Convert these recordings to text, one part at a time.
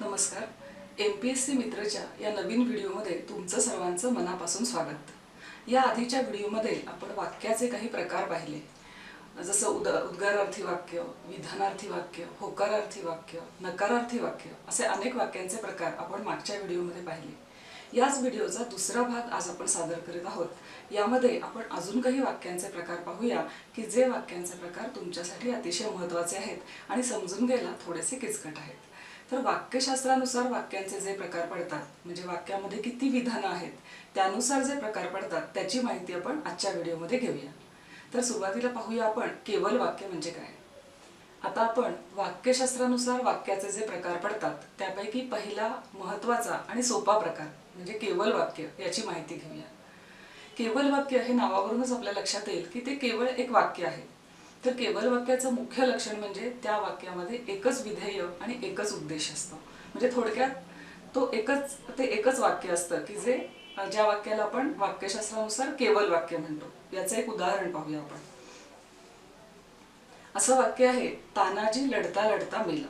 नमस्कार. M P S C मित्रच्या या नवीन व्हिडिओमध्ये तुमचं सर्वांचं मनापासून स्वागत. या आधीच्या व्हिडिओमध्ये आपण वाक्याचे काही प्रकार पाहिले. जसं उद उद्गारार्थी वाक्य विधानार्थी वाक्य होकारार्थी वाक्य नकारार्थी वाक्य असे अनेक वाक्यांचे प्रकार आपण मागच्या व्हिडिओमध्ये पाहिले. याच व्हिडिओचा दुसरा भाग आज आपण सादर करीत आहोत. यामध्ये आपण अजून काही वाक्यांचे प्रकार पाहूया की जे वाक्यांचे प्रकार तुमच्यासाठी अतिशय महत्त्वाचे आहेत आणि समजून घ्यायला थोडेसे किचकट आहेत. तर वाक्यशास्त्रानुसार वाक्यांचे जे प्रकार पडतात म्हणजे वाक्यामध्ये किती विधानं आहेत त्यानुसार जे प्रकार पडतात त्याची माहिती आपण आजच्या व्हिडिओमध्ये घेऊया. तर सुरुवातीला पाहूया आपण केवल वाक्य म्हणजे काय. आता आपण वाक्यशास्त्रानुसार वाक्याचे जे प्रकार पडतात त्यापैकी पहिला महत्त्वाचा आणि सोपा प्रकार म्हणजे केवल वाक्य याची माहिती घेऊया. केवल वाक्य हे नावावरूनच आपल्या लक्षात येईल की ते केवळ एक वाक्य आहे. तर केवल वाक्याचं मुख्य लक्षण म्हणजे त्या वाक्यामध्ये एकच विधेय आणि एकच उद्देश असतो. म्हणजे थोडक्यात तो एकच ते एकच वाक्य असतं की जे ज्या वाक्याला आपण वाक्यशास्त्रानुसार केवल वाक्य म्हणतो. याचं एक उदाहरण पाहूया आपण. असं वाक्य आहे तानाजी लढता लढता मेला.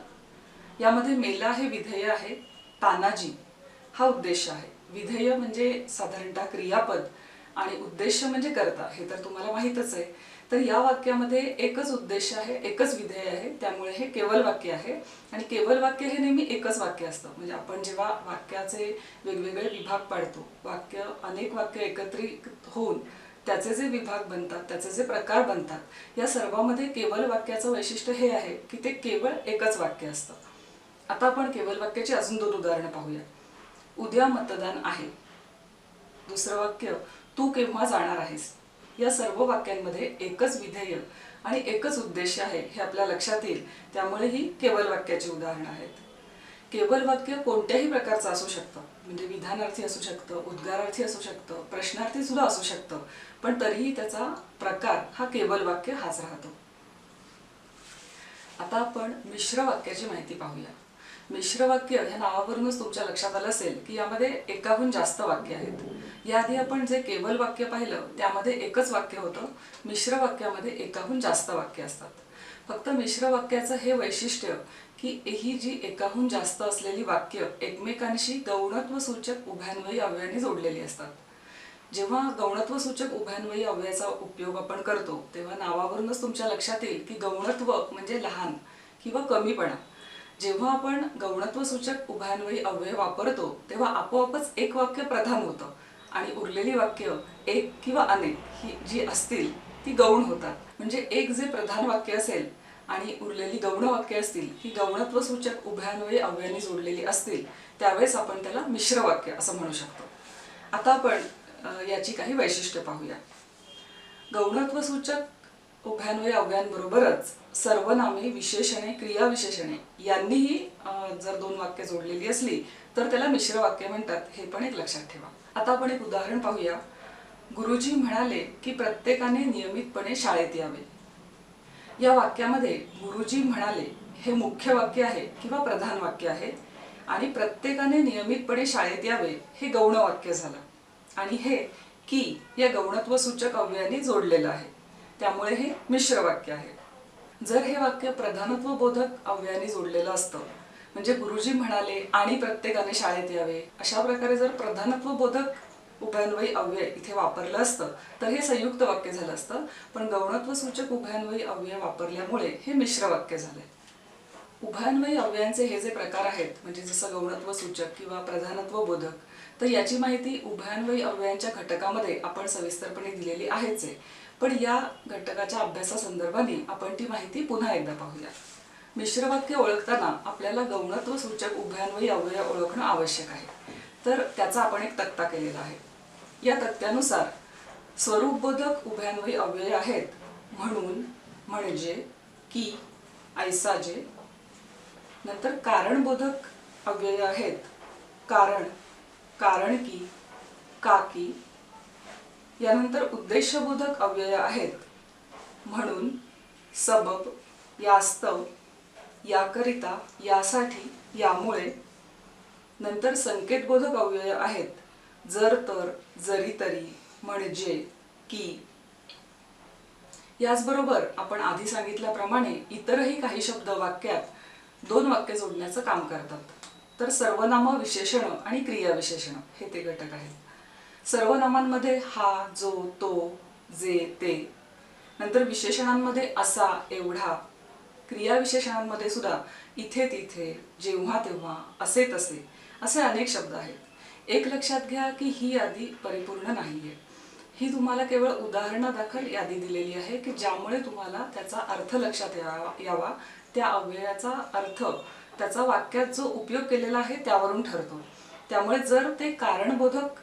यामध्ये मेला हे विधेय आहे तानाजी हा उद्देश आहे. विधेय म्हणजे साधारणतः क्रियापद आणि उद्देश म्हणजे करता हे तर तुम्हाला माहीतच आहे. तर या वाक्यामध्ये एकच उद्देश आहे एकच विधेय आहे. त्यामुळे हे केवल वाक्य आहे. आणि केवल वाक्य हे नेहमी एकच वाक्य असतं. म्हणजे आपण जेव्हा वाक्याचे वेगवेगळे विभाग पाडतो वाक्य अनेक वाक्य एकत्रित होऊन त्याचे जे विभाग बनतात त्याचे जे प्रकार बनतात या सर्वामध्ये केवल वाक्याचं वैशिष्ट्य हे आहे की ते केवळ एकच वाक्य असतं. आता आपण केवल वाक्याची अजून दोन उदाहरणं पाहूया उद्या मतदान आहे. दुसरं वाक्य तू केव्हा जाणार आहेस? या सर्व वाक्यांमध्ये एकच विधेय आणि एकच उद्देश आहे हे आपल्या लक्षात येईल. त्यामुळे ही केवल वाक्याची उदाहरणं आहेत. केवल वाक्य कोणत्याही प्रकारचं असू शकतं. म्हणजे विधानार्थी असू शकतं उद्गारार्थी असू शकतं प्रश्नार्थी सुद्धा असू शकतं. पण तरीही त्याचा प्रकार हा केवल वाक्य हाच राहतो. आता आपण मिश्र वाक्याची माहिती पाहूया. मिश्र वाक्य ह्या नावावरूनच तुमच्या लक्षात आलं असेल की यामध्ये एकाहून जास्त वाक्य आहेत. याआधी आपण जे केवल वाक्य पाहिलं त्यामध्ये एकच वाक्य होतं. मिश्र वाक्यामध्ये एकाहून जास्त वाक्य असतात. फक्त मिश्र वाक्याचं हे वैशिष्ट्य की ही जी एकाहून जास्त असलेली वाक्य एकमेकांशी गौणत्व सूचक उभ्यान्वयी अव्ययाने जोडलेली असतात. जेव्हा गौणत्व सूचक उभ्यान्वयी अव्ययाचा उपयोग आपण करतो तेव्हा नावावरूनच तुमच्या लक्षात येईल की गौणत्व म्हणजे लहान किंवा कमीपणा. जेव्हा आपण गौणत्व सूचक उभयान्वयी अव्यय वापरतो तेव्हा आपोआपच एक वाक्य प्रधान होतं. आणि उरलेली वाक्य एक किंवा अनेक ही जी असतील ती गौण होतात. म्हणजे एक जे प्रधान वाक्य असेल आणि उरलेली गौण वाक्य असतील ही गौणत्व सूचक उभयान्वयी अव्ययाने जोडलेली असतील त्यावेळेस आपण त्याला मिश्र वाक्य असं म्हणू शकतो. आता आपण याची काही वैशिष्ट्य पाहूया. गौणत्व सूचक उभयान्वयी अव्ययांबरोबरच सर्वनामे विशेषणे क्रियाविशेषणे यांनीही जर दोन वाक्य जोडलेली असली तर त्याला मिश्र वाक्य म्हणतात हे पण एक लक्षात ठेवा. आता आपण एक उदाहरण पाहूया. गुरुजी म्हणाले की प्रत्येकाने नियमितपणे शाळेत यावे. या वाक्यामध्ये गुरुजी म्हणाले हे मुख्य वाक्य आहे किंवा प्रधान वाक्य आहे आणि प्रत्येकाने नियमितपणे शाळेत यावे हे गौण वाक्य झालं. आणि हे की या गौणत्व सूचक अव्ययाने जोडलेलं आहे. त्यामुळे हे मिश्र वाक्य आहे. जर हे वाक्य प्रधानत्व बोधक अव्ययाने जोडलेलं असतं म्हणजे गुरुजी म्हणाले आणि प्रत्येकाने शाळेत यावे अशा प्रकारे जर प्रधानत्व बोधक उभयान्वयी अव्यय इथे वापरलं असतं तर हे संयुक्त वाक्य झालं असतं. पण गौणत्व सूचक उभयान्वयी अव्यय वापरल्यामुळे हे मिश्र वाक्य झालंय. उभयान्वयी अव्ययांचे हे जे प्रकार आहेत म्हणजे जसं गौणत्व सूचक किंवा प्रधानत्व बोधक तर याची माहिती उभयान्वयी अव्ययांच्या घटकामध्ये आपण सविस्तरपणे दिलेली आहेच आहे. पण या घटकाच्या अभ्यासासंदर्भाने आपण ती माहिती पुन्हा एकदा पाहूया. मिश्रवाक्य ओळखताना आपल्याला गौणत्व सूचक उभयान्वयी अवयव ओळखणं आवश्यक आहे. तर त्याचा आपण एक तक्ता केलेला आहे. या तक्त्यानुसार स्वरूपबोधक उभयान्वयी अव्यय आहेत म्हणून म्हणजे की ऐसाजे नंतर कारणबोधक अव्यय आहेत कारण कारण की काकी यानंतर उद्देशबोधक अव्यय आहेत. म्हणून सबब यास्तव याकरिता यासाठी यामुळे नंतर संकेतबोधक अव्यय आहेत. जर तर जरी तरी म्हणजे की. याचबरोबर आपण आधी सांगितल्याप्रमाणे इतरही काही शब्द वाक्यात दोन वाक्य जोडण्याचं काम करतात. तर सर्वनाम विशेषण आणि क्रियाविशेषण हे ते घटक आहेत. सर्वनामांमध्ये हा जो तो जे ते. नंतर विशेषणांमध्ये असा एवढा. क्रियाविशेषणांमध्ये सुद्धा इथे तिथे जेव्हा तेव्हा असे तसे असे अनेक शब्द आहेत. एक लक्षात घ्या की ही यादी परिपूर्ण नाहीये. ही तुम्हाला केवळ उदाहरणादाखल यादी दिलेली आहे की ज्यामुळे तुम्हाला त्याचा अर्थ लक्षात यावा यावा त्या अव्ययाचा अर्थ त्याचा वाक्यात जो उपयोग केलेला आहे त्यावरून ठरतो. त्यामुळे जर ते कारणबोधक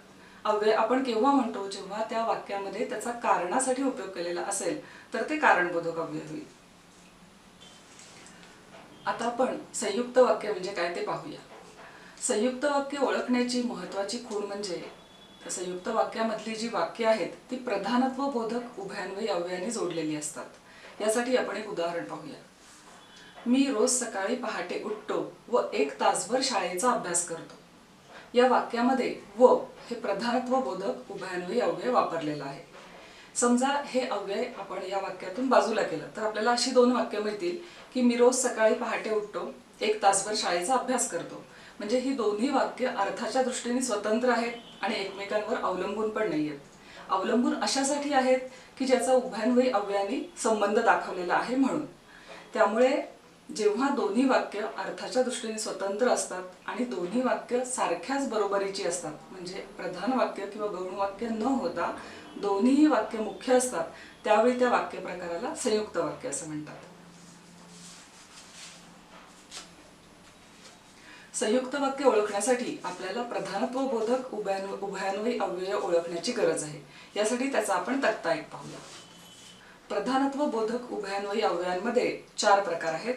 अव्यय आपण केव्हा म्हणतो जेव्हा त्या वाक्यामध्ये त्याचा कारणासाठी उपयोग केलेला असेल तर ते कारणबोधक अव्यय होईल. आता आपण संयुक्त वाक्य म्हणजे काय ते पाहूया. संयुक्त वाक्य ओळखण्याची महत्वाची खूण म्हणजे संयुक्त वाक्यामधली जी वाक्य आहेत ती प्रधानत्व बोधक उभयान्वयी अव्ययाने जोडलेली असतात. यासाठी आपण एक उदाहरण पाहूया. मी रोज सकाळी पहाटे उठतो व एक तासभर शाळेचा अभ्यास करतो. या वाक्यामध्ये व हे प्रधानत्व बोधक उभयान्वयी अव्यय वापरलेलं आहे. समजा हे अव्यय आपण या वाक्यातून बाजूला केलं तर आपल्याला अशी दोन वाक्य मिळतील की मी रोज सकाळी पहाटे उठतो एक तासभर शाळेचा अभ्यास करतो. म्हणजे ही दोन्ही वाक्य अर्थाच्या दृष्टीने स्वतंत्र आहेत आणि एकमेकांवर अवलंबून पण नाही आहेत अवलंबून अशासाठी आहेत की ज्याचा उभयान्वयी अव्ययाने संबंध दाखवलेला आहे म्हणून. त्यामुळे जेव्हा दोन्ही वाक्य अर्थाच्या दृष्टीने स्वतंत्र असतात आणि दोन्ही वाक्य सारख्याच बरोबरीची असतात म्हणजे प्रधान वाक्य किंवा गौण वाक्य न होता दोन्हीही वाक्य मुख्य असतात त्यावेळी त्या वाक्य प्रकाराला संयुक्त वाक्य असं म्हणतात. संयुक्त वाक्य ओळखण्यासाठी आपल्याला प्रधानत्व बोधक उभयान्वयी अव्यय ओळखण्याची गरज आहे. यासाठी त्याचा आपण तक्ता एक पाहूया. प्रधानत्व बोधक उभयान्वयी अव्ययांमध्ये चार प्रकार आहेत.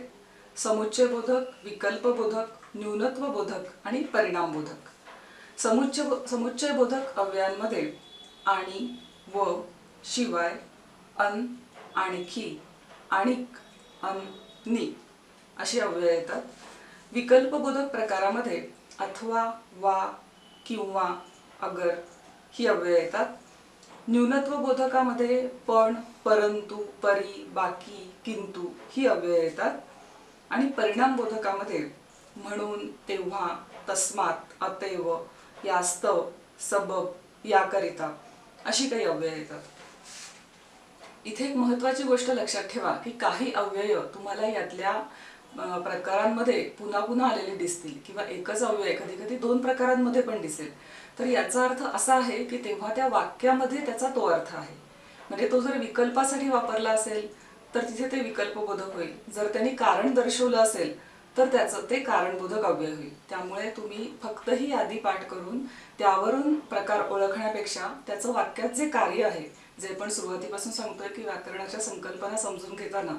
समुच्चय बोधक विकल्प बोधक न्यूनत्व बोधक आणि परिणाम बोधक समुच्चय समुच्चय बोधक अव्ययांमध्ये आणि व शिवाय अन आणखी आणिक अन नि अशी अव्यय येतात. विकल्पबोधक प्रकारामध्ये अथवा वा किंवा अगर ही अव्यय येतात. न्यूनत्व बोधकामध्ये पण परंतु परी बाकी किंतु ही अव्यय येतात. आणि परिणाम बोधकामध्ये म्हणून तेव्हा तस्मात अतैव यास्तव सबब याकरिता अशी काही अव्यय येतात. इथे एक महत्वाची गोष्ट लक्षात ठेवा की काही अव्यय तुम्हाला यातल्या प्रकारांमध्ये पुन्हा पुन्हा आलेले दिसतील किंवा एकच अव्यय कधी कधी दोन प्रकारांमध्ये पण दिसेल. तर याचा अर्थ असा आहे की तेव्हा त्या वाक्यामध्ये त्याचा तो अर्थ आहे. म्हणजे तो जर विकल्पासाठी वापरला असेल तर तिथे ते विकल्पबोधक होईल. जर त्यांनी कारण दर्शवलं असेल तर त्याचं ते कारणबोधक अव्यय होईल. त्यामुळे तुम्ही फक्त ही यादी पाठ करून त्यावरून प्रकार ओळखण्यापेक्षा त्याचं वाक्यात जे कार्य आहे जे पण सुरुवातीपासून सांगतोय की व्याकरणाच्या संकल्पना समजून घेताना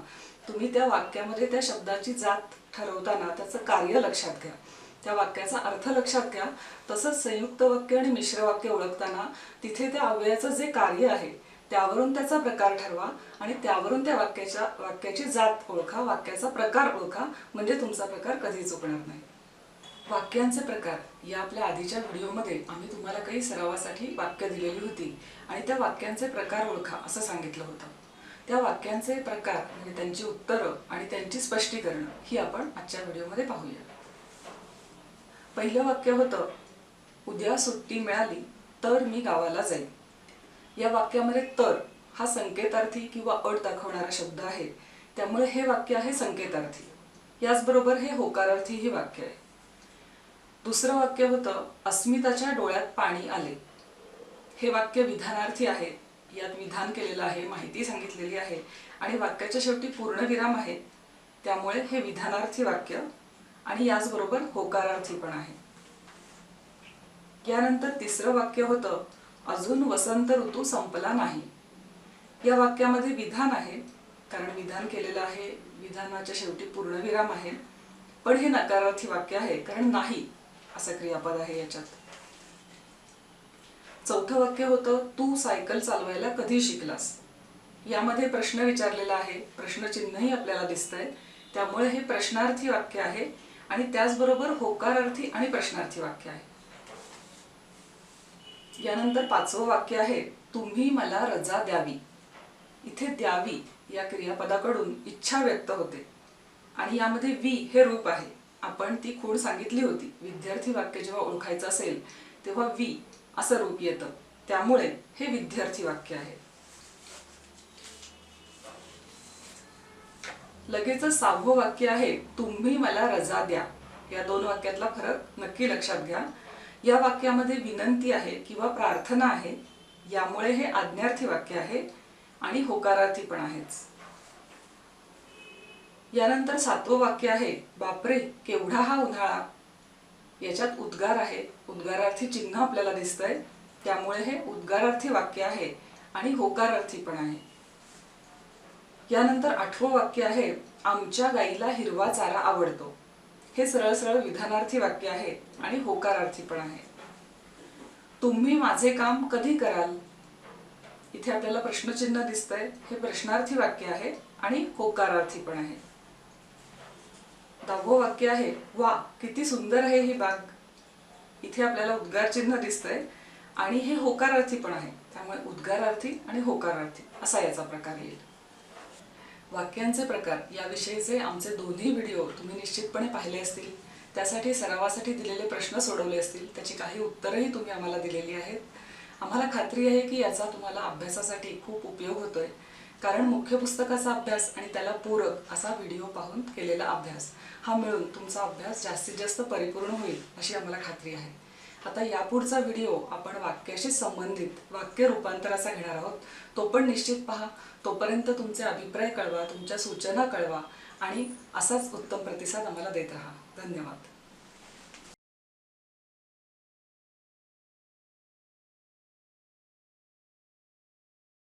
तुम्ही त्या वाक्यामध्ये त्या शब्दाची जात ठरवताना त्याचं कार्य लक्षात घ्या. त्या वाक्याचा अर्थ लक्षात घ्या. तसंच संयुक्त वाक्य आणि मिश्र वाक्य ओळखताना तिथे त्या अव्ययाचं जे कार्य आहे त्यावरून त्याचा प्रकार ठरवा आणि त्यावरून त्या वाक्याच्या वाक्याची जात ओळखा वाक्याचा प्रकार ओळखा म्हणजे तुमचा प्रकार कधी चुकणार नाही. वाक्यांचे प्रकार या आपल्या आधीच्या व्हिडिओमध्ये आम्ही तुम्हाला काही सरावासाठी वाक्य दिलेली होती आणि त्या वाक्यांचे प्रकार ओळखा असं सांगितलं होतं. त्या वाक्यांचे प्रकार म्हणजे त्यांची उत्तरं आणि त्यांची स्पष्टीकरणं ही आपण आजच्या व्हिडिओमध्ये पाहूया. पहिलं वाक्य होतं उद्या सुट्टी मिळाली तर मी गावाला जाईन. या वाक्यामध्ये तर हा संकेतार्थी किंवा अट दाखवणारा शब्द आहे. त्यामुळे हे वाक्य आहे संकेतार्थी. याचबरोबर हे होकारार्थी हे वाक्य आहे. दुसरं वाक्य होतं अस्मिताच्या डोळ्यात पाणी आले. हे वाक्य विधानार्थी आहे. यात विधान केलेलं आहे माहिती सांगितलेली आहे आणि वाक्याच्या शेवटी पूर्णविराम आहे. त्यामुळे हे विधानार्थी वाक्य आणि याचबरोबर होकारार्थी पण आहे. यानंतर तिसरं वाक्य होतं अजून वसंत ऋतू संपला नाही. या वाक्यामध्ये विधान आहे कारण विधान केलेलं आहे विधानाच्या शेवटी पूर्णविराम आहे. पण हे नकारार्थी वाक्य आहे कारण नाही असं क्रियापद आहे याच्यात. चौथं वाक्य होतं तू सायकल चालवायला कधी शिकलास? यामध्ये प्रश्न विचारलेला आहे प्रश्नचिन्हही आपल्याला दिसतंय. त्यामुळे हे प्रश्नार्थी वाक्य आहे आणि त्याचबरोबर होकारार्थी आणि प्रश्नार्थी वाक्य आहे. यानंतर पाचवं वाक्य आहे तुम्ही मला रजा द्यावी. इथे द्यावी या क्रियापदाकडून इच्छा व्यक्त होते. आणि यामध्ये वी हे रूप आहे. आपण ती खूण सांगितली होती. विद्यार्थी वाक्य जेव्हा ओळखायचं असेल तेव्हा वी असं रूप येतं. त्यामुळे हे विद्यार्थी वाक्य आहे. लगेच सहावं वाक्य आहे तुम्ही मला रजा द्या. या दोन वाक्यातला फरक नक्की लक्षात घ्या. या वाक्यामध्ये विनंती आहे किंवा प्रार्थना आहे यामुळे हे आज्ञार्थी वाक्य आहे आणि होकारार्थी पण आहेच. यानंतर सातवं वाक्य आहे बापरे केवढा हा उन्हाळा. याच्यात उद्गार आहे. उद्गारार्थी चिन्ह आपल्याला दिसतंय त्यामुळे हे उद्गारार्थी वाक्य आहे आणि होकारार्थी पण आहे. यानंतर आठवं वाक्य आहे आमच्या गाईला हिरवा चारा आवडतो. हे सरळ सरळ विधानार्थी वाक्य आहे आणि होकारार्थी पण आहे. तुम्ही माझे काम कधी कराल? इथे आपल्याला प्रश्नचिन्ह दिसतंय. हे प्रश्नार्थी वाक्य आहे आणि होकारार्थी पण आहे. दहावं वाक्य आहे वा किती सुंदर आहे ही बाग. इथे आपल्याला उद्गार चिन्ह दिसतंय आणि हे होकारार्थी पण आहे. त्यामुळे उद्गारार्थी आणि होकारार्थी असा याचा प्रकार येईल. वाक्यांचे प्रकार याविषयीचे आमचे दोन्ही व्हिडिओ तुम्ही निश्चितपणे पाहिले असतील. त्यासाठी सरावासाठी दिलेले प्रश्न सोडवले असतील. त्याची काही उत्तरंही तुम्ही आम्हाला दिलेली आहेत. आम्हाला खात्री आहे की याचा तुम्हाला अभ्यासासाठी खूप उपयोग होतोय. कारण मुख्य पुस्तकाचा अभ्यास आणि त्याला पूरक असा व्हिडिओ पाहून केलेला अभ्यास हा मिळून तुमचा अभ्यास जास्तीत जास्त परिपूर्ण होईल अशी आम्हाला खात्री आहे. आता यापुढचा व्हिडिओ आपण वाक्याशी संबंधित वाक्य रूपांतराचा घेणार आहोत. तो पण निश्चित पहा. तोपर्यंत तुमचे अभिप्राय कळवा तुमच्या सूचना कळवा आणि असाच उत्तम प्रतिसाद आम्हाला देत राहा. धन्यवाद.